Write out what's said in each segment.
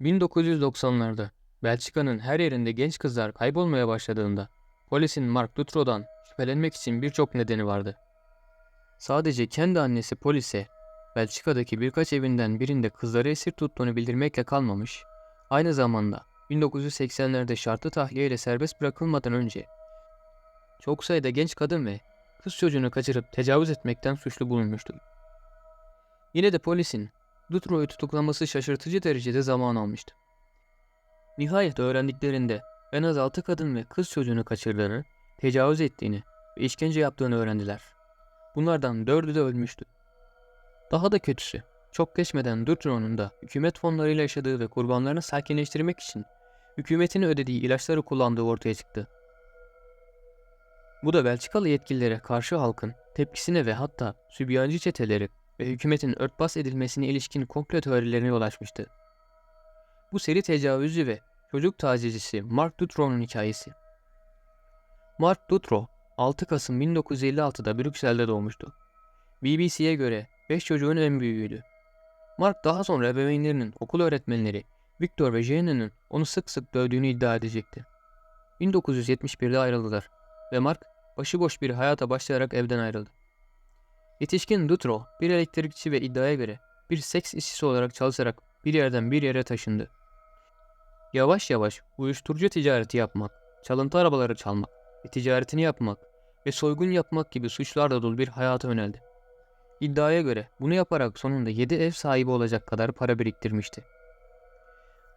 1990'larda Belçika'nın her yerinde genç kızlar kaybolmaya başladığında polisin Mark Dutro'dan şüphelenmek için birçok nedeni vardı. Sadece kendi annesi polise Belçika'daki birkaç evinden birinde kızları esir tuttuğunu bildirmekle kalmamış, aynı zamanda 1980'lerde şartlı tahliyeyle serbest bırakılmadan önce çok sayıda genç kadın ve kız çocuğunu kaçırıp tecavüz etmekten suçlu bulunmuştu. Yine de polisin Dutro'yu tutuklaması şaşırtıcı derecede zaman almıştı. Nihayet öğrendiklerinde en az 6 kadın ve kız çocuğunu kaçırdığını, tecavüz ettiğini ve işkence yaptığını öğrendiler. Bunlardan dördü de ölmüştü. Daha da kötüsü, çok geçmeden Dutro'nun da hükümet fonlarıyla yaşadığı ve kurbanlarını sakinleştirmek için hükümetin ödediği ilaçları kullandığı ortaya çıktı. Bu da Belçikalı yetkililere karşı halkın tepkisine ve hatta sübyancı çeteleri ve hükümetin örtbas edilmesine ilişkin komplo teorilerine yol açmıştı. Bu seri tecavüzcü ve çocuk tacizcisi Mark Dutro'nun hikayesi. Mark Dutro, 6 Kasım 1956'da Brüksel'de doğmuştu. BBC'ye göre 5 çocuğun en büyüğüydü. Mark daha sonra ebeveynlerinin okul öğretmenleri Victor ve Jeanne'nin onu sık sık dövdüğünü iddia edecekti. 1971'de ayrıldılar ve Mark başıboş bir hayata başlayarak evden ayrıldı. Yetişkin Dutro bir elektrikçi ve iddiaya göre bir seks işçisi olarak çalışarak bir yerden bir yere taşındı. Yavaş yavaş uyuşturucu ticareti yapmak, çalıntı arabaları çalmak ve ticaretini yapmak ve soygun yapmak gibi suçlarla dolu bir hayata yöneldi. İddiaya göre bunu yaparak sonunda 7 ev sahibi olacak kadar para biriktirmişti.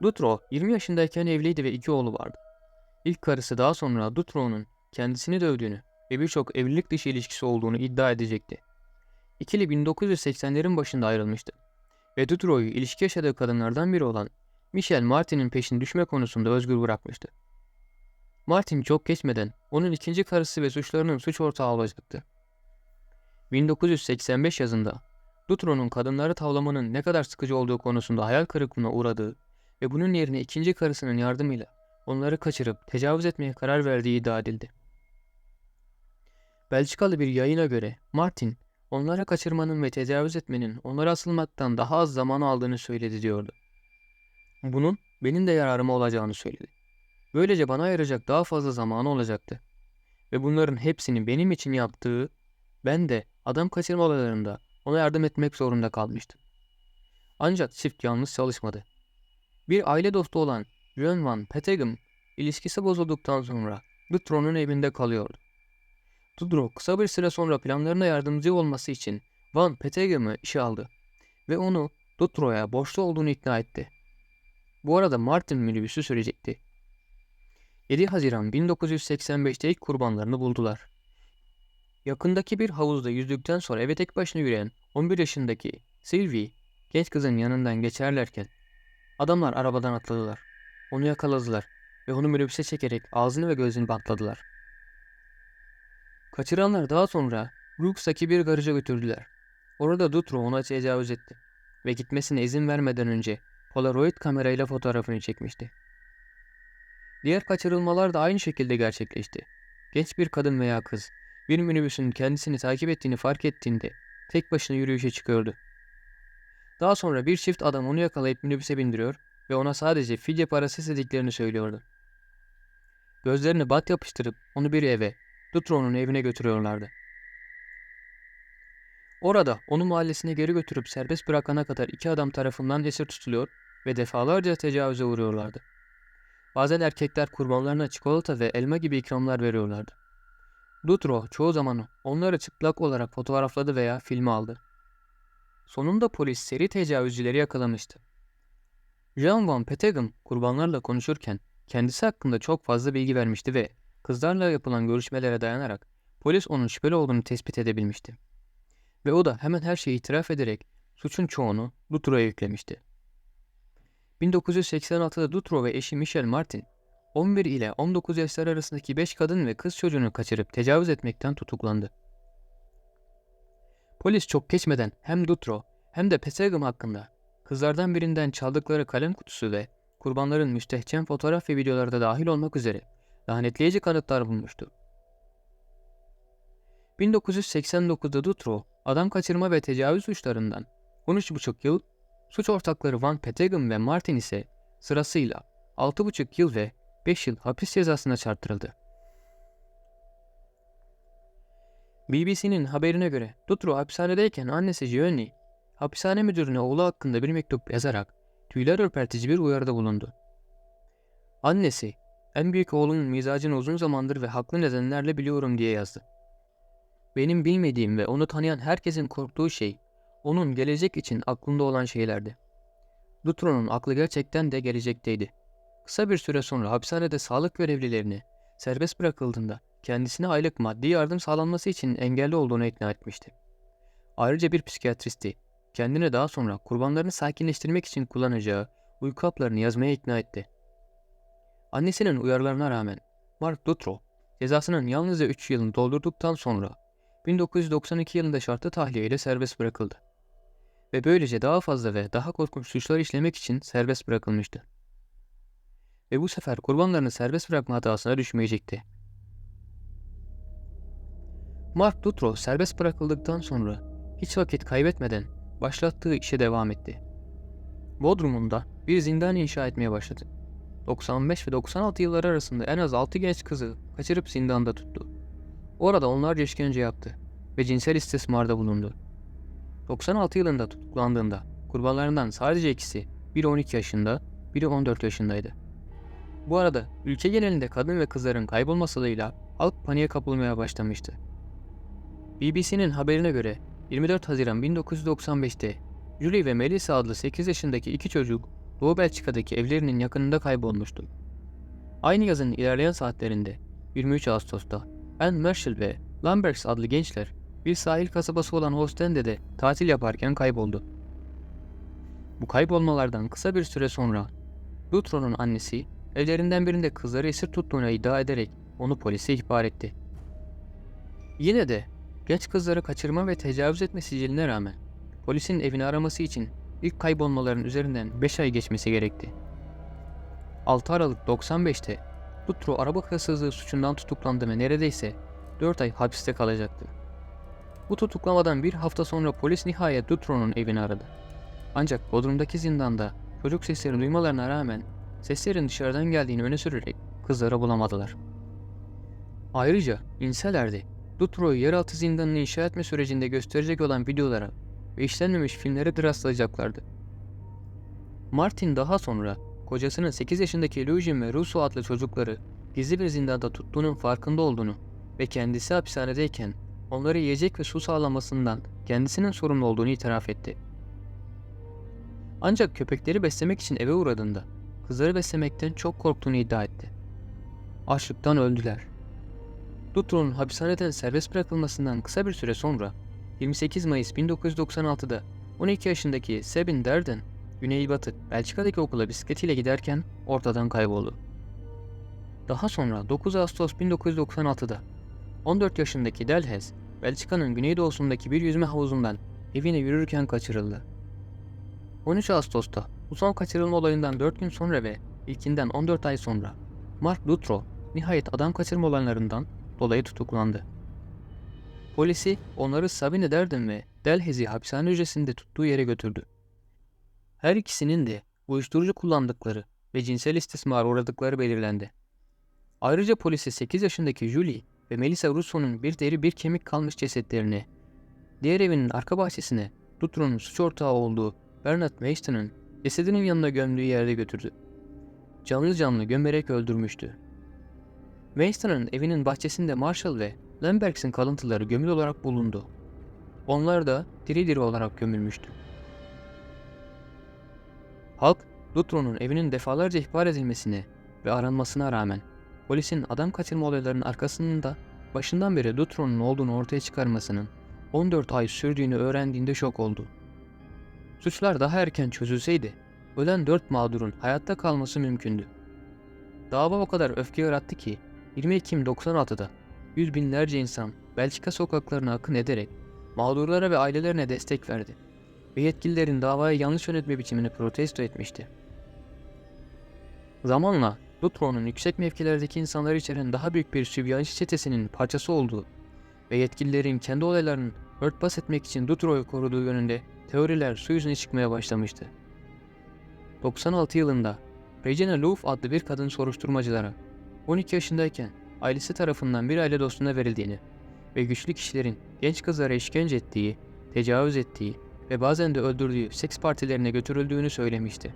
Dutro 20 yaşındayken evliydi ve iki oğlu vardı. İlk karısı daha sonra Dutro'nun kendisini dövdüğünü ve birçok evlilik dışı ilişkisi olduğunu iddia edecekti. İkili 1980'lerin başında ayrılmıştı ve Dutro'yu ilişki yaşadığı kadınlardan biri olan Michel Martin'in peşine düşme konusunda özgür bırakmıştı. Martin çok geçmeden onun ikinci karısı ve suçlarının suç ortağı olacaktı. 1985 yazında Dutro'nun kadınları tavlamanın ne kadar sıkıcı olduğu konusunda hayal kırıklığına uğradığı ve bunun yerine ikinci karısının yardımıyla onları kaçırıp tecavüz etmeye karar verdiği iddia edildi. Belçikalı bir yayına göre Martin, onlara kaçırmanın ve tecavüz etmenin onlara asılmaktan daha az zaman aldığını söyledi diyordu. Bunun benim de yararıma olacağını söyledi. Böylece bana ayıracak daha fazla zamanı olacaktı. Ve bunların hepsini benim için yaptığı, ben de adam kaçırma olaylarında ona yardım etmek zorunda kalmıştım. Ancak çift yalnız çalışmadı. Bir aile dostu olan Jean Van Petegem ilişkisi bozulduktan sonra Dutro'nun evinde kalıyordu. Dudro kısa bir süre sonra planlarına yardımcı olması için Van Petegem'i işe aldı ve onu Dutro'ya borçlu olduğunu ikna etti. Bu arada Martin minibüsü sürecekti. 7 Haziran 1985'te ilk kurbanlarını buldular. Yakındaki bir havuzda yüzdükten sonra eve tek başına yürüyen 11 yaşındaki Sylvie genç kızın yanından geçerlerken adamlar arabadan atladılar. Onu yakaladılar ve onu minibüse çekerek ağzını ve gözünü bantladılar. Kaçıranlar daha sonra Brooks'taki bir garaja götürdüler. Orada Dutro ona tecavüz etti ve gitmesine izin vermeden önce Polaroid kamerayla fotoğrafını çekmişti. Diğer kaçırılmalar da aynı şekilde gerçekleşti. Genç bir kadın veya kız bir minibüsün kendisini takip ettiğini fark ettiğinde tek başına yürüyüşe çıkıyordu. Daha sonra bir çift adam onu yakalayıp minibüse bindiriyor ve ona sadece fidye parası istediklerini söylüyordu. Gözlerini bat yapıştırıp onu bir eve, Dutro'nun evine götürüyorlardı. Orada onu mahallesine geri götürüp serbest bırakana kadar iki adam tarafından esir tutuluyor ve defalarca tecavüze uğruyorlardı. Bazen erkekler kurbanlarına çikolata ve elma gibi ikramlar veriyorlardı. Dutro çoğu zaman onları çıplak olarak fotoğrafladı veya filme aldı. Sonunda polis seri tecavüzcüleri yakalamıştı. Jean Van Petegem kurbanlarla konuşurken kendisi hakkında çok fazla bilgi vermişti ve kızlarla yapılan görüşmelere dayanarak polis onun şüpheli olduğunu tespit edebilmişti. Ve o da hemen her şeyi itiraf ederek suçun çoğunu Dutro'ya yüklemişti. 1986'da Dutro ve eşi Michel Martin 11 ile 19 yaşlar arasındaki 5 kadın ve kız çocuğunu kaçırıp tecavüz etmekten tutuklandı. Polis çok geçmeden hem Dutro hem de Pesegum hakkında kızlardan birinden çaldıkları kalem kutusu ve kurbanların müstehcen fotoğraf ve videoları da dahil olmak üzere lanetleyici kanıtlar bulmuştu. 1989'da Dutro adam kaçırma ve tecavüz suçlarından 13,5 yıl, suç ortakları Van Petegem ve Martin ise sırasıyla 6,5 yıl ve 5 yıl hapis cezasına çarptırıldı. BBC'nin haberine göre Dutro hapishanedeyken annesi Giovanni, hapishane müdürüne oğlu hakkında bir mektup yazarak tüyler ürpertici bir uyarıda bulundu. Annesi, en büyük oğlumun mizacını uzun zamandır ve haklı nedenlerle biliyorum diye yazdı. Benim bilmediğim ve onu tanıyan herkesin korktuğu şey, onun gelecek için aklında olan şeylerdi. Dutro'nun aklı gerçekten de gelecekteydi. Kısa bir süre sonra hapishanede sağlık görevlilerini serbest bırakıldığında kendisine aylık maddi yardım sağlanması için engelli olduğunu ikna etmişti. Ayrıca bir psikiyatristi kendine daha sonra kurbanlarını sakinleştirmek için kullanacağı uyku haplarını yazmaya ikna etti. Annesinin uyarılarına rağmen Mark Dutro cezasının yalnızca 3 yılını doldurduktan sonra 1992 yılında şartlı tahliye ile serbest bırakıldı. Ve böylece daha fazla ve daha korkunç suçlar işlemek için serbest bırakılmıştı. Ve bu sefer kurbanlarını serbest bırakma hatasına düşmeyecekti. Mark Dutro serbest bırakıldıktan sonra hiç vakit kaybetmeden başlattığı işe devam etti. Bodrum'unda bir zindan inşa etmeye başladı. 95 ve 96 yılları arasında en az 6 genç kızı kaçırıp zindanda tuttu. Orada onlarca işkence yaptı ve cinsel istismarda bulundu. 96 yılında tutuklandığında kurbanlarından sadece ikisi biri 12 yaşında, biri 14 yaşındaydı. Bu arada ülke genelinde kadın ve kızların kaybolmasıyla halk paniğe kapılmaya başlamıştı. BBC'nin haberine göre 24 Haziran 1995'te Julie ve Melissa adlı 8 yaşındaki iki çocuk Doğu Belçika'daki evlerinin yakınında kaybolmuştu. Aynı yazın ilerleyen saatlerinde 23 Ağustos'ta Anne Marshall ve Lamberts adlı gençler bir sahil kasabası olan Ostende'de tatil yaparken kayboldu. Bu kaybolmalardan kısa bir süre sonra Dutro'nun annesi evlerinden birinde kızları esir tuttuğunu iddia ederek onu polise ihbar etti. Yine de genç kızları kaçırma ve tecavüz etme siciline rağmen polisin evini araması için ilk kaybolmaların üzerinden 5 ay geçmesi gerekti. 6 Aralık 95'te Dutro araba hırsızlığı suçundan tutuklandı ve neredeyse 4 ay hapiste kalacaktı. Bu tutuklamadan bir hafta sonra polis nihayet Dutro'nun evini aradı. Ancak Bodrum'daki zindanda çocuk seslerini duymalarına rağmen seslerin dışarıdan geldiğini öne sürerek kızları bulamadılar. Ayrıca inseler de Dutro'yu yeraltı zindanını inşa etme sürecinde gösterecek olan videolara ve işlenmemiş filmlere de rastlayacaklardı. Martin daha sonra kocasının 8 yaşındaki Eugene ve Russo adlı çocukları gizli bir zindanda tuttuğunun farkında olduğunu ve kendisi hapishanedeyken onları yiyecek ve su sağlamasından kendisinin sorumlu olduğunu itiraf etti. Ancak köpekleri beslemek için eve uğradığında kızları beslemekten çok korktuğunu iddia etti. Açlıktan öldüler. Dutro'nun hapishaneden serbest bırakılmasından kısa bir süre sonra 28 Mayıs 1996'da 12 yaşındaki Sabine Derden, Güneybatı Belçika'daki okula bisikletiyle giderken ortadan kayboldu. Daha sonra 9 Ağustos 1996'da 14 yaşındaki Delhez, Belçika'nın güneydoğusundaki bir yüzme havuzundan evine yürürken kaçırıldı. 13 Ağustos'ta bu son kaçırılma olayından 4 gün sonra ve ilkinden 14 ay sonra Mark Dutro nihayet adam kaçırma olaylarından dolayı tutuklandı. Polisi onları Sabine Derden ve Delhez'i hapishane hücresinde tuttuğu yere götürdü. Her ikisinin de uyuşturucu kullandıkları ve cinsel istismara uğradıkları belirlendi. Ayrıca polise 8 yaşındaki Julie ve Melissa Russo'nun bir deri bir kemik kalmış cesetlerini, diğer evinin arka bahçesine Dutro'nun suç ortağı olduğu Bernard Mayston'ın cesedinin yanına gömdüğü yerde götürdü. Canlı canlı gömerek öldürmüştü. Mayston'ın evinin bahçesinde Marshall ve Lambergs'in kalıntıları gömülü olarak bulundu. Onlar da diri diri olarak gömülmüştü. Halk, Dutro'nun evinin defalarca ihbar edilmesine ve aranmasına rağmen polisin adam kaçırma olaylarının arkasının da başından beri Dutro'nun olduğunu ortaya çıkarmasının 14 ay sürdüğünü öğrendiğinde şok oldu. Suçlar daha erken çözülseydi, ölen 4 mağdurun hayatta kalması mümkündü. Dava o kadar öfke yarattı ki 20 Ekim 96'da yüz binlerce insan Belçika sokaklarına akın ederek mağdurlara ve ailelerine destek verdi ve yetkililerin davayı yanlış yönetme biçimini protesto etmişti. Zamanla Dutro'nun yüksek mevkilerdeki insanları içeren daha büyük bir sübyancı çetesinin parçası olduğu ve yetkililerin kendi olaylarını örtbas etmek için Dutro'yu koruduğu yönünde teoriler su yüzüne çıkmaya başlamıştı. 96 yılında Regina Louf adlı bir kadın soruşturmacılara 12 yaşındayken ailesi tarafından bir aile dostuna verildiğini ve güçlü kişilerin genç kızlara işkence ettiği, tecavüz ettiği ve bazen de öldürdüğü seks partilerine götürüldüğünü söylemişti.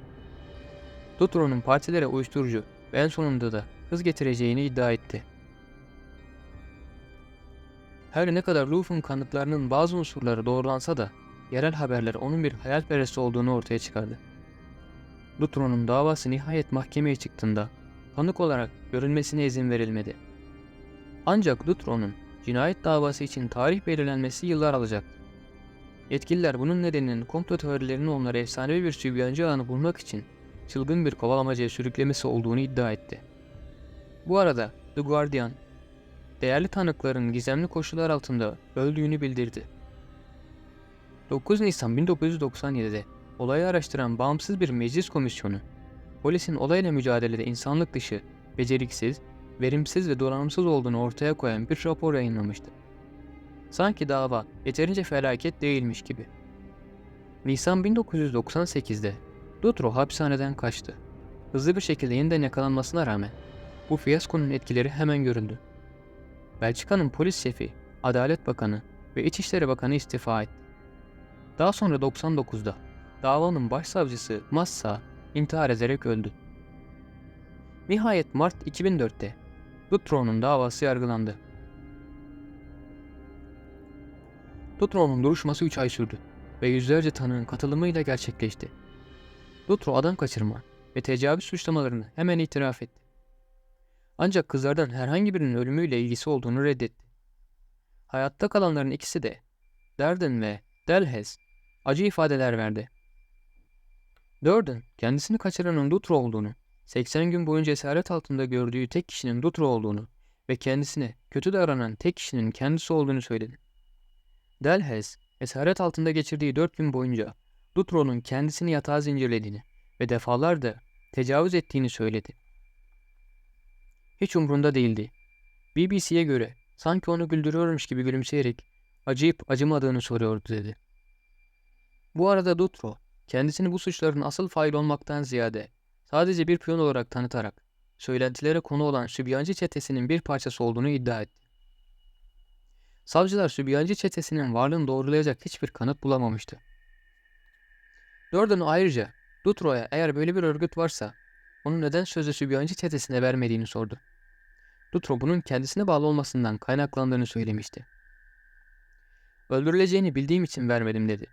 Dutro'nun partilere uyuşturucu ve en sonunda da kız getireceğini iddia etti. Her ne kadar Louf'un kanıtlarının bazı unsurları doğrulansa da yerel haberler onun bir hayalperest olduğunu ortaya çıkardı. Dutro'nun davası nihayet mahkemeye çıktığında tanık olarak görülmesine izin verilmedi. Ancak Dutro'nun cinayet davası için tarih belirlenmesi yıllar alacaktı. Yetkililer bunun nedeninin komplo teorilerinin onları efsanevi bir sübyancı ağını bulmak için çılgın bir kovalamacaya sürüklemesi olduğunu iddia etti. Bu arada The Guardian, değerli tanıkların gizemli koşullar altında öldüğünü bildirdi. 9 Nisan 1997'de olayı araştıran bağımsız bir meclis komisyonu, polisin olayla mücadelede insanlık dışı, beceriksiz, verimsiz ve donanımsız olduğunu ortaya koyan bir rapor yayınlamıştı. Sanki dava yeterince felaket değilmiş gibi. Nisan 1998'de Dutro hapishaneden kaçtı. Hızlı bir şekilde yeniden yakalanmasına rağmen bu fiyaskonun etkileri hemen görüldü. Belçika'nın polis şefi, Adalet Bakanı ve İçişleri Bakanı istifa etti. Daha sonra 99'da davanın başsavcısı Massa intihar ederek öldü. Nihayet Mart 2004'te Dutro'nun davası yargılandı. Dutro'nun duruşması 3 ay sürdü ve yüzlerce tanığın katılımıyla gerçekleşti. Dutro adam kaçırma ve tecavüz suçlamalarını hemen itiraf etti. Ancak kızlardan herhangi birinin ölümüyle ilgisi olduğunu reddetti. Hayatta kalanların ikisi de Derden ve Delhez acı ifadeler verdi. Durden kendisini kaçıranın Dutro olduğunu, 80 gün boyunca esaret altında gördüğü tek kişinin Dutro olduğunu ve kendisine kötü davranan tek kişinin kendisi olduğunu söyledi. Delhez, esaret altında geçirdiği 4 gün boyunca Dutro'nun kendisini yatağa zincirlediğini ve defalarca tecavüz ettiğini söyledi. Hiç umrunda değildi. BBC'ye göre sanki onu güldürüyormuş gibi gülümseyerek acıyıp acımadığını soruyordu dedi. Bu arada Dutro, kendisini bu suçların asıl fail olmaktan ziyade sadece bir piyon olarak tanıtarak söylentilere konu olan Sübyancı çetesinin bir parçası olduğunu iddia etti. Savcılar Sübyancı çetesinin varlığını doğrulayacak hiçbir kanıt bulamamıştı. Durden ayrıca Dutro'ya eğer böyle bir örgüt varsa onun neden sözü Sübyancı çetesine vermediğini sordu. Dutro bunun kendisine bağlı olmasından kaynaklandığını söylemişti. Öldürüleceğini bildiğim için vermedim dedi.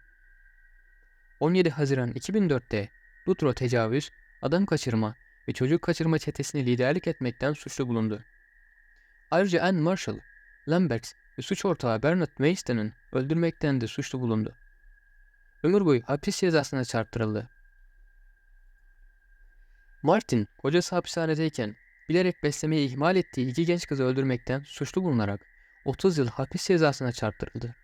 17 Haziran 2004'te Dutro tecavüz, adam kaçırma ve çocuk kaçırma çetesine liderlik etmekten suçlu bulundu. Ayrıca Anne Marshall, Lambert ve suç ortağı Bernard Weinstein'ın öldürmekten de suçlu bulundu. Ömür boyu hapis cezasına çarptırıldı. Martin, kocası hapishanedeyken bilerek beslemeyi ihmal ettiği iki genç kızı öldürmekten suçlu bulunarak 30 yıl hapis cezasına çarptırıldı.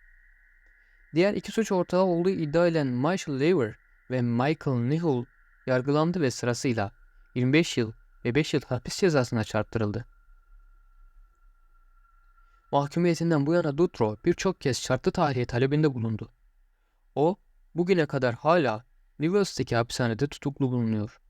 Diğer iki suç ortağı olduğu iddia edilen Michael Lever ve Michael Nihul yargılandı ve sırasıyla 25 yıl ve 5 yıl hapis cezasına çarptırıldı. Mahkumiyetinden bu yana Dutro birçok kez şartlı tahliye talebinde bulundu. O, bugüne kadar hala Newell's'teki hapishanede tutuklu bulunuyor.